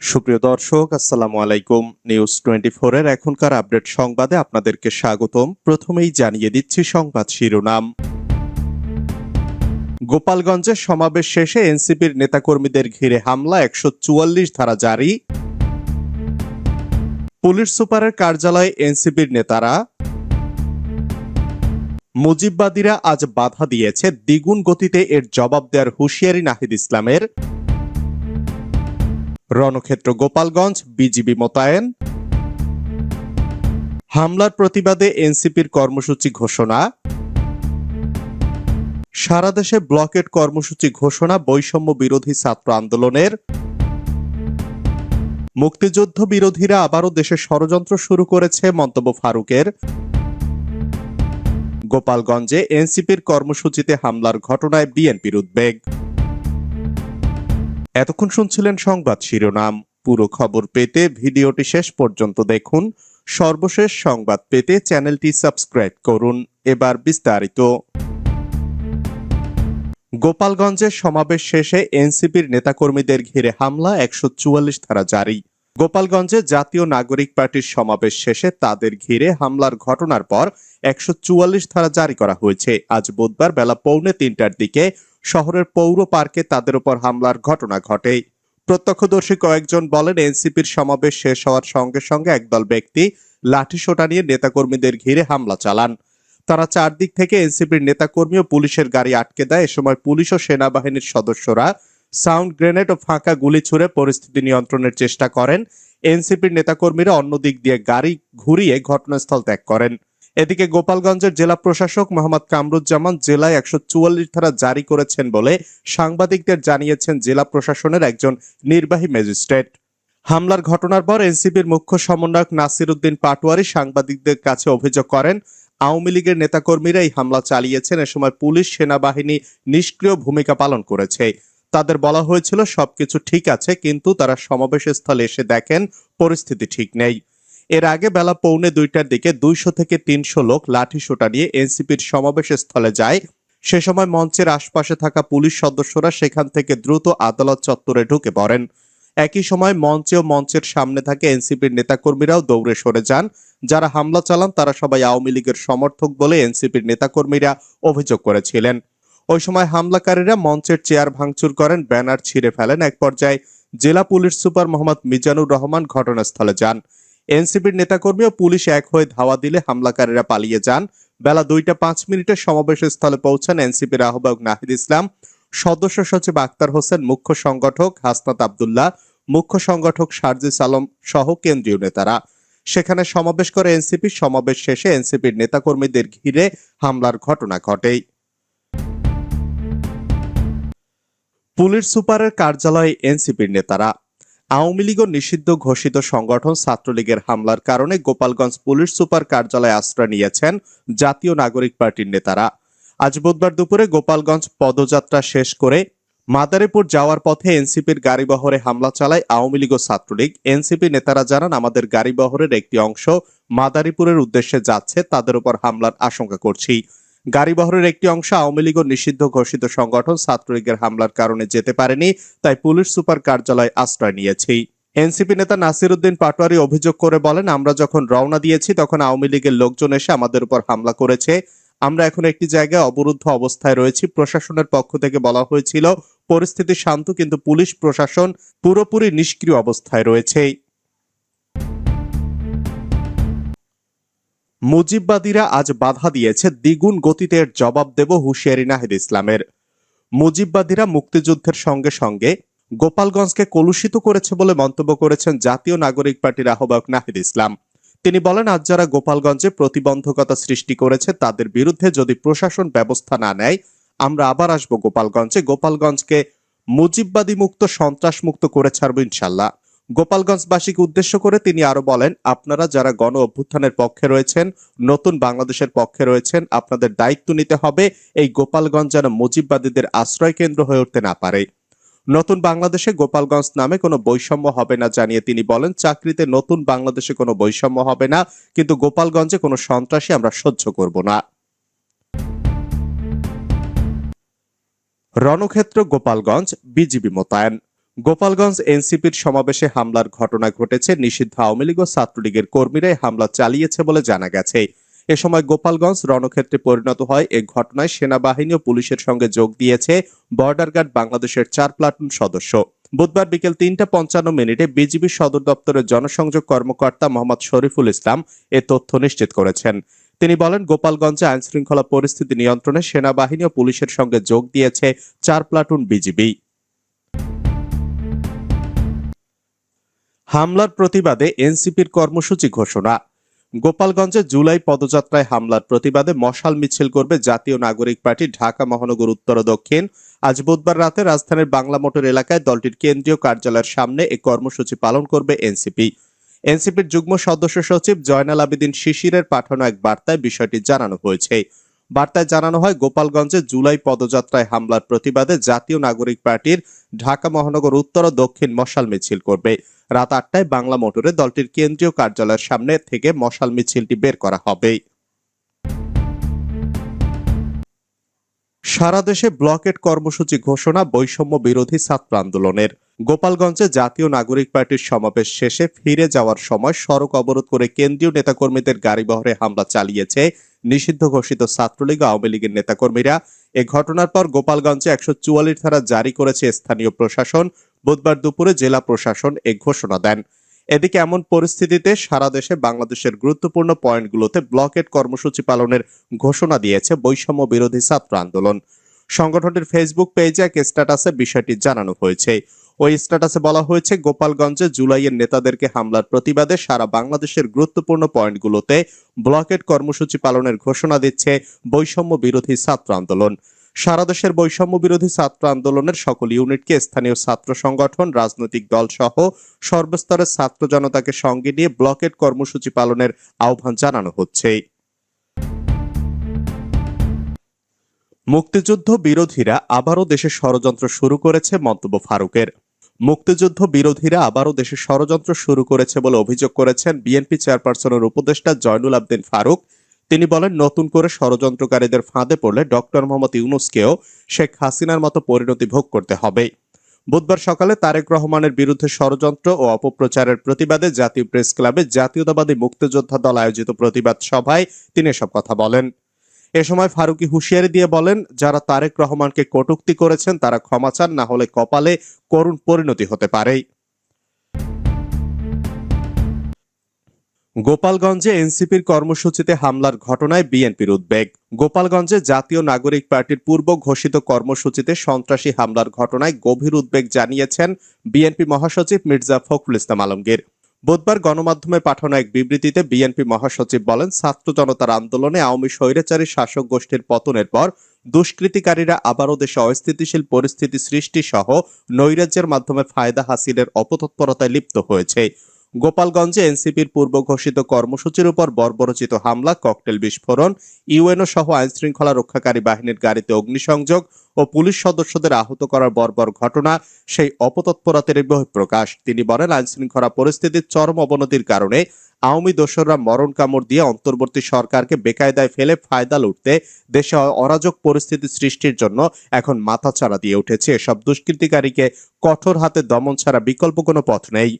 সুপ্রিয় দর্শক, আসসালামু আলাইকুম। নিউজ টোয়েন্টি এর এখনকার আপডেট সংবাদে আপনাদেরকে স্বাগতম। প্রথমেই জানিয়ে দিচ্ছি সংবাদ শিরোনাম। গোপালগঞ্জের সমাবেশ শেষে এনসিপির নেতাকর্মীদের ঘিরে হামলা, একশো চুয়াল্লিশ ধারা জারি। পুলিশ সুপারের কার্যালয়ে এনসিপির নেতারা। মুজিববাদীরা আজ বাধা দিয়েছে, দ্বিগুণ গতিতে এর জবাব দেওয়ার হুঁশিয়ারি নাহিদ ইসলামের। রণক্ষেত্র গোপালগঞ্জ, বিজিবি মোতায়েন। হামলার প্রতিবাদে এনসিপির কর্মসূচি ঘোষণা। সারা দেশে ব্লকেট কর্মসূচি ঘোষণা বৈষম্য বিরোধী ছাত্র আন্দোলনের। মুক্তিযুদ্ধ বিরোধীরা আবারও দেশে ষড়যন্ত্র শুরু করেছে মন্তব্য ফারুকের। গোপালগঞ্জে এনসিপির কর্মসূচিতে হামলার ঘটনায় বিএনপির উদ্বেগ। এতক্ষণ শুনছিলেন সংবাদ শিরোনাম। পুরো খবর পেতে ভিডিওটি শেষ পর্যন্ত দেখুন। সর্বশেষ সংবাদ পেতে চ্যানেলটি সাবস্ক্রাইব করুন। এবার বিস্তারিত। গোপালগঞ্জের সমাবেশ শেষে এনসিপির নেতাকর্মীদের ঘিরে হামলা একশো চুয়াল্লিশ ধারা জারি। গোপালগঞ্জে জাতীয় নাগরিক পার্টির সমাবেশ শেষে তাদের ঘিরে হামলার ঘটনার পর একশো চুয়াল্লিশ ধারা জারি করা হয়েছে। আজ বুধবার বেলা পৌনে তিনটার দিকে শহরের পৌর পার্কে তাদের উপর হামলার ঘটনা ঘটে প্রত্যক্ষদর্শী কয়েকজন বলেন, এনসিপির সমাবেশ শেষ হওয়ার সঙ্গে সঙ্গে একদল ব্যক্তি লাঠিসোঁটা নিয়ে নেতাকর্মীদের ঘিরে হামলা চালান। তারা চারদিক থেকে এনসিপির নেতাকর্মী ও পুলিশের গাড়ি আটকে দেয়। এ সময় পুলিশ ও সেনাবাহিনীর সদস্যরা সাউন্ড গ্রেনেড ও ফাঁকা গুলি ছুড়ে পরিস্থিতি নিয়ন্ত্রণের চেষ্টা করেন। এনসিপির নেতাকর্মীরা অন্য দিক দিয়ে গাড়ি ঘুরিয়ে ঘটনাস্থল ত্যাগ করেন। এদিকে গোপালগঞ্জের জেলা প্রশাসক মোহাম্মদ কামরুজ্জামান জেলায় একশো চুয়াল্লিশ ধারা জারি করেছেন বলে সাংবাদিকদের জানিয়েছেন জেলা প্রশাসনের একজন নির্বাহী ম্যাজিস্ট্রেট। হামলার ঘটনার পর এনসিপির মুখ্য সমন্বয়ক নাসির উদ্দিন পাটোয়ারি সাংবাদিকদের কাছে অভিযোগ করেন, আওয়ামী লীগের নেতাকর্মীরা এই হামলা চালিয়েছেন, এ সময় পুলিশ, সেনাবাহিনী নিষ্ক্রিয় ভূমিকা পালন করেছে। তাদের বলা হয়েছিল, সবকিছু ঠিক আছে, কিন্তু তারা সমাবেশ স্থলে এসে দেখেন, পরিস্থিতি ঠিক নেই। এর আগে বেলা পৌনে দুইটার দিকে দুইশো থেকে তিনশো লোক লাঠি সোটা নিয়ে এনসিপির সমাবেশ স্থলে যায়। সে সময় মঞ্চের আশপাশে থাকা পুলিশ সদস্যরা সেখান থেকে দ্রুত আদালত চত্বরে ঢুকে পড়েন। একই সময় মঞ্চে ও মঞ্চের সামনে থাকে এনসিপির নেতাকর্মীরাও দৌড়ে সরে যান। যারা হামলা চালান, তারা সবাই আওয়ামী লীগের সমর্থক বলে এনসিপির নেতাকর্মীরা অভিযোগ করেছিলেন। ওই সময় হামলাকারীরা মঞ্চের চেয়ার ভাঙচুর করেন, ব্যানার ছিঁড়ে ফেলেন। এক পর্যায়ে জেলা পুলিশ সুপার মোহাম্মদ মিজানুর রহমান ঘটনাস্থলে যান। এনসিপির নেতাকর্মী ও পুলিশ এক হয়ে ধাওয়া দিলে হামলাকারীরা পালিয়ে যান। বেলা দুইটা পাঁচ মিনিটের সমাবেশ স্থলে পৌঁছান এনসিপির আহ্বায়ক নাহিদ ইসলাম। সদস্য সচিব আক্তার হোসেন, মুখ্য সংগঠক হাসনাত আবদুল্লাহ, মুখ্য সংগঠক সার্জিস আলম সহ কেন্দ্রীয় নেতারা। সেখানে সমাবেশ করে এনসিপি। সমাবেশ শেষে এনসিপির নেতাকর্মীদের ঘিরে হামলার ঘটনা ঘটে। পুলিশ সুপারের কার্যালয়ে এনসিপির নেতারা আওয়ামী লীগ নিষিদ্ধ ঘোষিত সংগঠন ছাত্রলীগের হামলার কারণে গোপালগঞ্জ পুলিশ সুপার কার্যালয়ে আশ্রয় নিয়েছেন জাতীয় নাগরিক পার্টির নেতারা। আজ বুধবার দুপুরে গোপালগঞ্জ পদযাত্রা শেষ করে মাদারীপুর যাওয়ার পথে এনসিপির গাড়িবহরে হামলা চালায় আওয়ামী লীগ ও ছাত্রলীগ। এনসিপি নেতারা জানান, আমাদের গাড়িবহরের একটি অংশ মাদারীপুরের উদ্দেশ্যে যাচ্ছে, তাদের উপর হামলার আশঙ্কা করছি। গাড়িবহরের একটি অংশ আওয়ামী লীগ নিষিদ্ধ ঘোষিত সংগঠন ছাত্রলীগের হামলার কারণে যেতে পারেনি, তাই পুলিশ সুপার কার্যালয়ে আশ্রয় নিয়েছি। এনসিপি নেতা নাসির উদ্দিন পাটোয়ারি অভিযোগ করে বলেন, আমরা যখন রওনা দিয়েছি, তখন আওয়ামী লীগের লোকজন এসে আমাদের উপর হামলা করেছে। আমরা এখন একটি জায়গায় অবরুদ্ধ অবস্থায় রয়েছি। প্রশাসনের পক্ষ থেকে বলা হয়েছিল, পরিস্থিতি শান্ত, কিন্তু পুলিশ প্রশাসন পুরোপুরি নিষ্ক্রিয় অবস্থায় রয়েছে। মুজিববাদীরা আজ বাধা দিয়েছে দ্বিগুণ গতিতে জবাব দেব হুঁশিয়ারি নাহিদ ইসলামের। মুজিববাদীরা মুক্তিযুদ্ধের সঙ্গে সঙ্গে গোপালগঞ্জকে কলুষিত করেছে বলে মন্তব্য করেছেন জাতীয় নাগরিক পার্টির আহ্বায়ক নাহিদ ইসলাম। তিনি বলেন, আজ যারা গোপালগঞ্জে প্রতিবন্ধকতা সৃষ্টি করেছে, তাদের বিরুদ্ধে যদি প্রশাসন ব্যবস্থা না নেয়, আমরা আবার আসব গোপালগঞ্জে। গোপালগঞ্জকে মুজিববাদী মুক্ত সন্ত্রাস মুক্ত করে ছাড়ব ইনশাল্লাহ। গোপালগঞ্জবাসীকে উদ্দেশ্য করে তিনি আরও বলেন, আপনারা যারা গণ অভ্যুত্থানের পক্ষে রয়েছেন, নতুন বাংলাদেশের পক্ষে রয়েছেন, আপনাদের দায়িত্ব নিতে হবে এই গোপালগঞ্জ যেন মুজিববাদীদের আশ্রয় কেন্দ্র হয়ে উঠতে না পারে। নতুন বাংলাদেশে গোপালগঞ্জ নামে কোনো বৈষম্য হবে না জানিয়ে তিনি বলেন, চাকরিতে নতুন বাংলাদেশে কোনো বৈষম্য হবে না, কিন্তু গোপালগঞ্জে কোনো সন্ত্রাসী আমরা সহ্য করব না। রণক্ষেত্র গোপালগঞ্জ, বিজিবি মোতায়েন। গোপালগঞ্জ এনসিপির সমাবেশে হামলার ঘটনা ঘটেছে। নিষিদ্ধ আওয়ামী লীগ ও ছাত্রলীগের কর্মীরাই হামলা চালিয়েছে বলে জানা গেছে। এ সময় গোপালগঞ্জ রণক্ষেত্রে পরিণত হয় এ ঘটনায় সেনাবাহিনী ও পুলিশের সঙ্গে যোগ দিয়েছে বর্ডার গার্ড বাংলাদেশের চার প্লাটুন সদস্য। বুধবার বিকেল তিনটা পঞ্চান্ন মিনিটে বিজিবি সদর দপ্তরের জনসংযোগ কর্মকর্তা মোহাম্মদ শরীফুল ইসলাম এ তথ্য নিশ্চিত করেছেন। তিনি বলেন, গোপালগঞ্জে আইন শৃঙ্খলা পরিস্থিতি নিয়ন্ত্রণে সেনাবাহিনী ও পুলিশের সঙ্গে যোগ দিয়েছে চার প্লাটুন বিজিবি। হামলার প্রতিবাদে এনসিপির কর্মসূচি ঘোষণা। গোপালগঞ্জে জুলাই পদযাত্রায় হামলার প্রতিবাদে মশাল মিছিল করবে জাতীয় নাগরিক পার্টি ঢাকা মহানগর উত্তর দক্ষিণ। আজ বুধবার রাতে রাজধানীর বাংলা মোটর এলাকায় দলটির কেন্দ্রীয় কার্যালয়ের সামনে এই কর্মসূচি পালন করবে এনসিপি। এনসিপির যুগ্ম সদস্য সচিব জয়নাল আবেদিন শিশিরের পাঠানো এক বার্তায় বিষয়টি জানানো হয়েছে। বার্তায় জানানো হয়, গোপালগঞ্জে জুলাই পদযাত্রায় হামলার প্রতিবাদে জাতীয় নাগরিক পার্টির ঢাকা মহানগর উত্তর ও দক্ষিণ মশাল মিছিল করবে। রাত আটটায় বাংলা মোটরে দলটির কেন্দ্রীয় কার্যালয়ের সামনে থেকে মশাল মিছিলটি বের করা হবে। সারা দেশে ব্লকেট কর্মসূচি ঘোষণা, বৈষম্য বিরোধী ছাত্র আন্দোলনের। গোপালগঞ্জে জাতীয় নাগরিক পার্টির সমাবেশ শেষে ফিরে যাওয়ার সময় সড়ক অবরোধ করে কেন্দ্রীয় নেতাকর্মীদের গাড়িবহরে হামলা চালিয়েছে নিষিদ্ধ ঘোষিত ছাত্রলীগ আওয়ামী লীগের নেতাকর্মীরা এ ঘটনার পর গোপালগঞ্জে একশো চুয়াল্লিশ ধারা জারি করেছে স্থানীয় প্রশাসন। বুধবার দুপুরে জেলা প্রশাসন এ ঘোষণা দেন। এদিকে এমন পরিস্থিতিতে সারা দেশে বাংলাদেশের গুরুত্বপূর্ণ পয়েন্টগুলোতে ব্লকেট কর্মসূচি পালনের ঘোষণা দিয়েছে বৈষম্য বিরোধী ছাত্র আন্দোলন। সংগঠনটির ফেসবুক পেজে এক স্ট্যাটাসে বিষয়টি জানানো হয়েছে। ওই স্ট্যাটাসে বলা হয়েছে, গোপালগঞ্জে জুলাইয়ের নেতাদেরকে হামলার প্রতিবাদে সারা বাংলাদেশের গুরুত্বপূর্ণ পয়েন্টগুলোতে ব্লকেট কর্মসূচি পালনের ঘোষণা দিচ্ছে বৈষম্য বিরোধী ছাত্র আন্দোলন। সারা দেশের বৈষম্য বিরোধী ছাত্র আন্দোলনের সকল ইউনিটকে স্থানীয় ছাত্র সংগঠন, রাজনৈতিক দল সহ সর্বস্তরের ছাত্র জনতাকে সঙ্গে নিয়ে ব্লকেট কর্মসূচি পালনের আহ্বান জানানো হচ্ছে। মুক্তিযুদ্ধ বিরোধীরা আবারও দেশে ষড়যন্ত্র শুরু করেছে মন্তব্য ফারুকের। মুক্তিযুদ্ধ বিরোধীরা আবারও দেশে ষড়যন্ত্র শুরু করেছে বলে অভিযোগ করেছেন বিএনপি চেয়ারপারসনের উপদেষ্টা জয়নুল আবদিন ফারুক। তিনি বলেন, নতুন করে ষড়যন্ত্রকারীদের ফাঁদে পড়লে ডক্টর মোহাম্মদ ইউনুসকেও শেখ হাসিনার মতো পরিণতি ভোগ করতে হবে। বুধবার সকালে তারেক রহমানের বিরুদ্ধে ষড়যন্ত্র ও অপপ্রচারের প্রতিবাদে জাতীয় প্রেস ক্লাবে জাতীয়তাবাদী মুক্তিযোদ্ধা দল আয়োজিত প্রতিবাদ সভায় তিনি এসব কথা বলেন। এ সময় ফারুকি হুঁশিয়ারি দিয়ে বলেন, যারা তারেক রহমানকে কটুক্তি করেছেন, তারা ক্ষমা চান, না হলে কপালে করুণ পরিণতি হতে পারে। গোপালগঞ্জে এনসিপির কর্মসূচিতে হামলার ঘটনায় বিএনপির উদ্বেগ। গোপালগঞ্জে জাতীয় নাগরিক পার্টির পূর্ব ঘোষিত কর্মসূচিতে সন্ত্রাসী হামলার ঘটনায় গভীর উদ্বেগ জানিয়েছেন বিএনপি মহাসচিব মির্জা ফখরুল ইসলাম আলমগীর। বুধবার গণমাধ্যমে পাঠানো এক বিবৃতিতে বিএনপি মহাসচিব বলেন, ছাত্র জনতার আন্দোলনে আওয়ামী স্বৈরাচারী শাসক গোষ্ঠীর পতনের পর দুষ্কৃতিকারীরা আবারও দেশে অস্থিতিশীল পরিস্থিতি সৃষ্টি সহ নৈরাজ্যের মাধ্যমে ফায়দা হাসিলের অপতৎপরতায় লিপ্ত হয়েছে। গোপালগঞ্জে এনসিপির পূর্ব ঘোষিত কর্মসূচির উপর বর্বরচিত হামলা, ককটেল বিস্ফোরণ, ইউএনও সহ আইন শৃঙ্খলা রক্ষাকারী বাহিনীর গাড়িতে অগ্নিসংযোগ ও পুলিশ সদস্যদের আহত করার বর্বর ঘটনা সেই অপতৎপরতার বহিঃপ্রকাশ। তিনি বলেন আইন শৃঙ্খলা পরিস্থিতির চরম অবনতির কারণে আওয়ামী দোসররা মরণ কামড় দিয়ে অন্তর্বর্তী সরকারকে বেকায়দায় ফেলে ফায়দা লুটতে দেশে অরাজক পরিস্থিতি সৃষ্টির জন্য এখন মাথাচাড়া দিয়ে উঠেছে। এসব দুষ্কৃতিকারীকে কঠোর হাতে দমন ছাড়া বিকল্প কোনো পথ নেই।